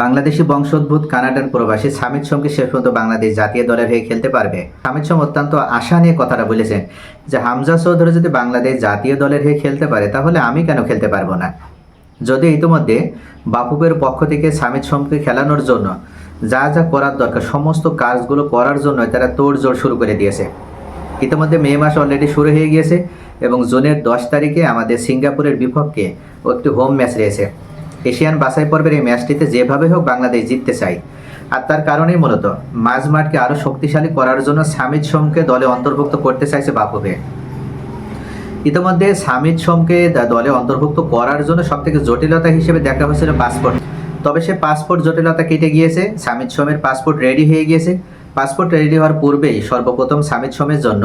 বাংলাদেশি বংশোদ্ভূত কানাডান প্রবাসী সামিদ সোমকে শেষ পর্যন্ত বাংলাদেশ জাতীয় দলের হয়ে খেলতে পারবে। সামিদ সোম অত্যন্ত আশা নিয়ে কথাটা বলেছেন যে, হামজা চৌধুরী যদি বাংলাদেশ জাতীয় দলের হয়ে খেলতে পারে, তাহলে আমি কেন খেলতে পারব না? যদি ইতিমধ্যে বাপুবের পক্ষ থেকে সামিদ সোমকে খেলানোর জন্য যা যা করার দরকার, সমস্ত কাজগুলো করার জন্য তারা তোড়জোড় শুরু করে দিয়েছে। ইতিমধ্যে মে মাস অলরেডি শুরু হয়ে গিয়েছে এবং জুনের দশ তারিখে আমাদের সিঙ্গাপুরের বিপক্ষে একটি হোম ম্যাচ রয়েছে। এশিয়ান বাছাই পর্বের এই ম্যাচটিতে যেভাবে হোক বাংলাদেশ জিততে চাই। আর তার কারণেই মূলত মাঝ মাঠকে আরও শক্তিশালী করার জন্য সামিদ সোমকে দলে অন্তর্ভুক্ত করতে চাইছে বাপুবে ইতিমধ্যে সামিদ সোমকে দলে অন্তর্ভুক্ত করার জন্য সবথেকে জটিলতা হিসেবে দেখা হয়েছিল পাসপোর্ট। তবে সে পাসপোর্ট জটিলতা কেটে গিয়েছে, সামিদ সোমের পাসপোর্ট রেডি হয়ে গিয়েছে। পাসপোর্ট রেডি হওয়ার পূর্বেই সর্বপ্রথম সামিদ সোমের জন্য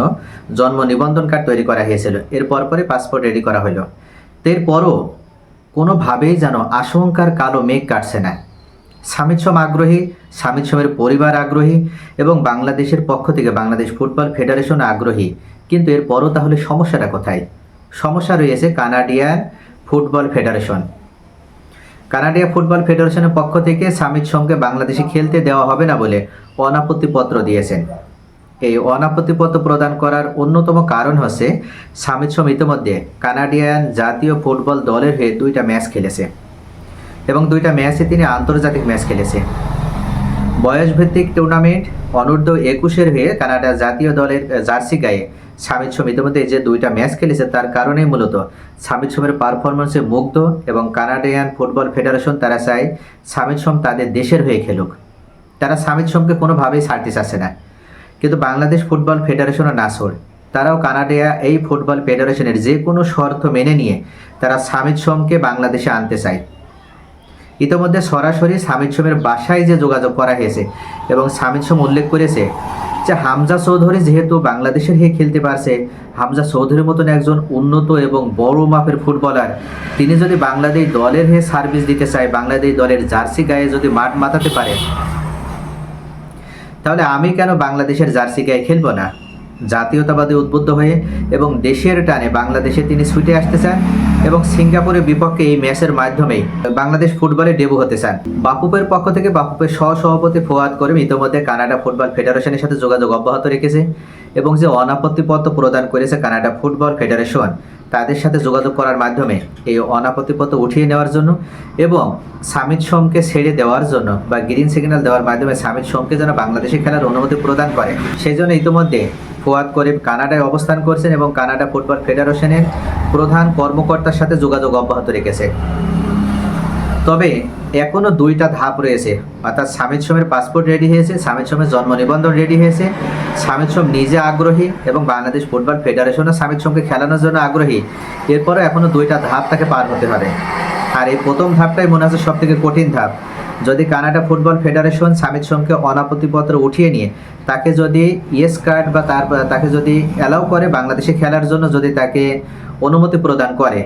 জন্ম নিবন্ধন কার্ড তৈরি করা হয়েছিল। এর পরপরই পাসপোর্ট রেডি করা হলো। এরপরও কোনোভাবেই যেন আশঙ্কার কালো মেঘ কাটছে না। সামিদ সোম আগ্রহী সামিদ সোমের পরিবার আগ্রহী এবং বাংলাদেশের পক্ষ থেকে বাংলাদেশ ফুটবল ফেডারেশন আগ্রহী। কিন্তু এরপরও তাহলে সমস্যাটা কোথায়? সমস্যা রয়েছে Canadian football federation. Canadian football ফেডারেশনের পক্ষ থেকে সামিদ সোমকে বাংলাদেশে খেলতে দেওয়া হবে না বলে অনাপত্তিপত্র দিয়েছেন। এই অনাপত্তিপত্র প্রদান করার অন্যতম কারণ হচ্ছে সামিদ সোম ইতিমধ্যে কানাডিয়ান জাতীয় ফুটবল দলের হয়ে দুইটা ম্যাচ খেলেছে এবং দুইটা ম্যাচে তিনি আন্তর্জাতিক ম্যাচ খেলেছে। বয়সভিত্তিক টুর্নামেন্ট অনূর্ধ্ব একুশের হয়ে কানাডা জাতীয় দলের জার্সি গায়ে সামিদ সোম ইতিমধ্যে যে দুইটা ম্যাচ খেলেছে তার কারণেই মূলত সামিদ সোমের পারফরমেন্সে মুগ্ধ এবং কানাডিয়ান ফুটবল ফেডারেশন তারা চায় সামিদ সোম তাদের দেশের হয়ে খেলুক। তারা সামিদ সোমকে কোনোভাবেই ছাড়তে চাচ্ছে না। কিন্তু বাংলাদেশ ফুটবল ফেডারেশন নাসর তারাও কানাডিয়া এই ফুটবল ফেডারেশনের যে কোনো শর্ত মেনে নিয়ে তারা সামিদ সোমকে বাংলাদেশে আনতে চায়। ইতিমধ্যে সরাসরি সামিদ সোমের বাসায় যে যোগাযোগ করা হয়েছে এবং সামিদ সোম উল্লেখ করেছে যে হামজা চৌধুরী যেহেতু বাংলাদেশের হয়ে খেলতে পারছে, হামজা চৌধুরীর মতন একজন উন্নত এবং বড় মাপের ফুটবলার, তিনি যদি বাংলাদেশ দলের হয়ে সার্ভিস দিতে চায়, বাংলাদেশ দলের জার্সি গায়ে যদি মাঠ মাতাতে পারে তাহলে আমি কেন বাংলাদেশের জার্সি গায়ে খেলব না? জাতীয়তাবাদে উদ্বুদ্ধ হয়ে এবং দেশের টানে বাংলাদেশে তিনি ছুটে আসতে চান এবং সিঙ্গাপুরের বিপক্ষে এই ম্যাচের মাধ্যমেই বাংলাদেশ ফুটবলে ডেবু হতে চান। বাপুপের পক্ষ থেকে বাপুপের সহসভাপতি ফোয়াদ করিম ইতিমধ্যে কানাডা ফুটবল ফেডারেশনের সাথে যোগাযোগ অব্যাহত রেখেছে। এবং যে অনাপত্তিপত্র প্রদান করেছে কানাডা ফুটবল ফেডারেশন, তাদের সাথে যোগাযোগ করার মাধ্যমে এই অনাপত্তিপত্র উঠিয়ে নেওয়ার জন্য এবং সামিদ সোমকে ছেড়ে দেওয়ার জন্য বা গ্রিন সিগন্যাল দেওয়ার মাধ্যমে সামিদ সোমকে যেন বাংলাদেশে খেলার অনুমতি প্রদান করে। সেই জন্য ইতিমধ্যে ফুয়াদ করিম কানাডায় অবস্থান করছেন এবং কানাডা ফুটবল ফেডারেশনের প্রধান কর্মকর্তার সাথে যোগাযোগ অব্যাহত রেখেছে। তবে এখনও দুইটা ধাপ রয়েছে। অর্থাৎ সামিদ সোমের পাসপোর্ট রেডি হয়েছে সামিদ সোমের জন্ম নিবন্ধন রেডি হয়েছে সামিদ সোম নিজে আগ্রহী এবং বাংলাদেশ ফুটবল ফেডারেশনও সামিদ সোমকে খেলানোর জন্য আগ্রহী। এরপরে এখনও দুইটা ধাপ তাকে পার হতে পারে আর এই প্রথম ধাপটাই মনে হচ্ছে সব থেকে কঠিন ধাপ। যদি কানাডা ফুটবল ফেডারেশন সামিদ সোমকে অনাপত্তিপত্র উঠিয়ে নিয়ে তাকে যদি ইয়েস কার্ড বা তার, তাকে যদি অ্যালাউ করে বাংলাদেশে খেলার জন্য যদি তাকে অনুমতি প্রদান করে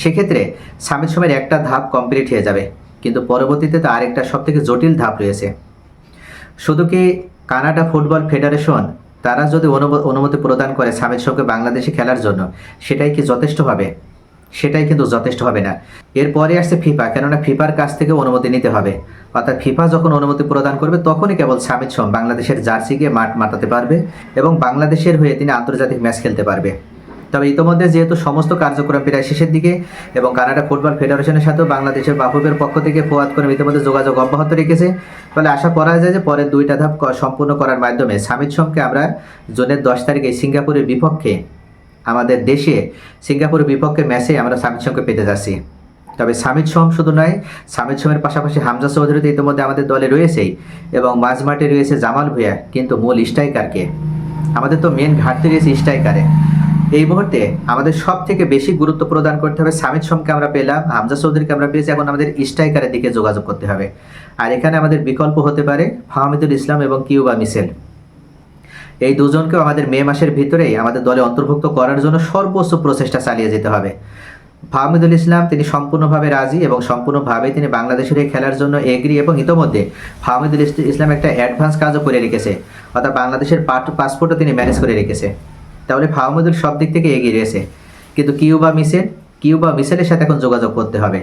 সেক্ষেত্রে সামিদ সোমের একটা ধাপ কমপ্লিট হয়ে যাবে, কিন্তু পরবর্তীতে তো আরেকটা সব থেকে জটিল ধাপ রয়েছে। শুধু কি কানাডা ফুটবল ফেডারেশন তারা যদি অনুমতি প্রদান করে সামিদ সোমকে বাংলাদেশে খেলার জন্য, সেটাই কি যথেষ্ট হবে? সেটাই কিন্তু যথেষ্ট হবে না। এরপরে আসছে ফিফা, কেননা ফিফার কাছ থেকে অনুমতি নিতে হবে। অর্থাৎ ফিফা যখন অনুমতি প্রদান করবে, তখনই কেবল সামিদ সোম বাংলাদেশের জার্সি গিয়ে মাঠ মাতাতে পারবে এবং বাংলাদেশের হয়ে তিনি আন্তর্জাতিক ম্যাচ খেলতে পারবে। তবে ইতোমধ্যে যেহেতু সমস্ত কার্যক্রম প্রায় শেষের দিকে এবং কানাডা ফুটবল ফেডারেশনের সাথেও বাংলাদেশের বাফুবের পক্ষ থেকে ফোয়াদ করে ইতিমধ্যে যোগাযোগ অব্যাহত রেখেছে। ফলে আশা করা যায় যে পরের দুইটা ধাপ সম্পূর্ণ করার মাধ্যমে সামিদ সোমকে আমরা জুনের দশ তারিখে সিঙ্গাপুরের বিপক্ষে আমাদের দেশে সিঙ্গাপুরের বিপক্ষে ম্যাচে আমরা সামিদ সোমকে পেতে যাচ্ছি। তবে সামিদ সোম শুধু নয় সামিদ সোমের পাশাপাশি হামজা চৌধুরী তো ইতিমধ্যে আমাদের দলে রয়েছেই এবং মাঝমাঠে রয়েছে জামাল ভুঁইয়া, কিন্তু মূল স্ট্রাইকারকে। আমাদের তো মেন ঘাটতি রয়েছে স্ট্রাইকারে। এই মুহূর্তে আমাদের সব থেকে বেশি গুরুত্ব প্রদান করতে হবে সামিদ সোমকে আমরা পেলাম, হামজা চৌধুরীকে আমরা পেয়েছি, এখন আমাদের স্ট্রাইকারের দিকে যোগাযোগ করতে হবে। আর এখানে আমাদের বিকল্প হতে পারে ফাহমিদুল ইসলাম এবং কিউবা মিসেল। এই দুজনকেও আমাদের মে মাসের ভিতরেই আমাদের দলে অন্তর্ভুক্ত করার জন্য সর্বোচ্চ প্রচেষ্টা চালিয়ে যেতে হবে। ফাহমিদুল ইসলাম, তিনি সম্পূর্ণভাবে রাজি এবং সম্পূর্ণভাবে তিনি বাংলাদেশের হয়ে খেলার জন্য এগ্রি এবং ইতোমধ্যে ফাহমিদুল ইস- ইসলাম একটা অ্যাডভান্স কাজও করে রেখেছে, অর্থাৎ বাংলাদেশের পাসপোর্টও তিনি ম্যানেজ করে রেখেছে। তাহলে ফাহমিদুল সব দিক থেকে এগিয়ে রয়েছে। কিন্তু কিউবা মিসেল, কিউবা মিসেলের সাথে এখন যোগাযোগ করতে হবে।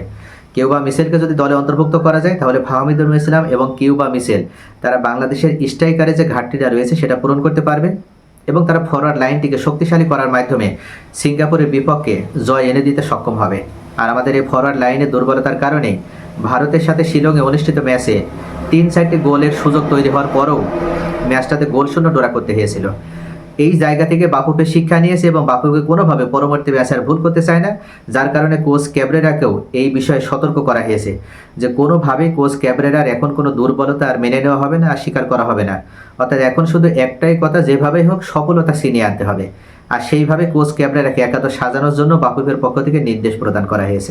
কিউবা মিসেলকে যদি দলে অন্তর্ভুক্ত করা যায়, তাহলে ফাহমিদুল ইসলাম এবং কিউবা মিসেল, তারা বাংলাদেশের স্ট্রাইকারে যে ঘাটতিটা রয়েছে, সেটা পূরণ করতে পারবে এবং তারা ফরওয়ার্ড লাইনটিকে শক্তিশালী করার মাধ্যমে সিঙ্গাপুরের বিপক্ষে জয় এনে দিতে সক্ষম হবে। আর আমাদের এই ফরওয়ার্ড লাইনের দুর্বলতার কারণে ভারতের সাথে শিলংয়ে অনুষ্ঠিত ম্যাচে তিন চারটি গোলের সুযোগ তৈরি হওয়ার পরেও ম্যাচটাতে গোল শূন্য ডোরা করতে হয়েছিল। এই জায়গা থেকে বাপুকে শিক্ষা নিয়েছে এবং বাপুকে কোনোভাবে পরবর্তী ম্যাচে আর ভুল করতে চায় না, যার কারণে কোচ ক্যাবরেরাকেও এই বিষয়ে সতর্ক করা হয়েছে যে কোনোভাবে কোচ ক্যাবরেরার এখন কোনো দুর্বলতা আর মেনে নেওয়া হবে না আর স্বীকার করা হবে না। অর্থাৎ এখন শুধু একটাই কথা, যেভাবেই হোক সফলতা ছিনিয়ে আনতে হবে। আর সেইভাবে কোচ ক্যাবরেরাকে একাদশ সাজানোর জন্য বাপুকের পক্ষ থেকে নির্দেশ প্রদান করা হয়েছে।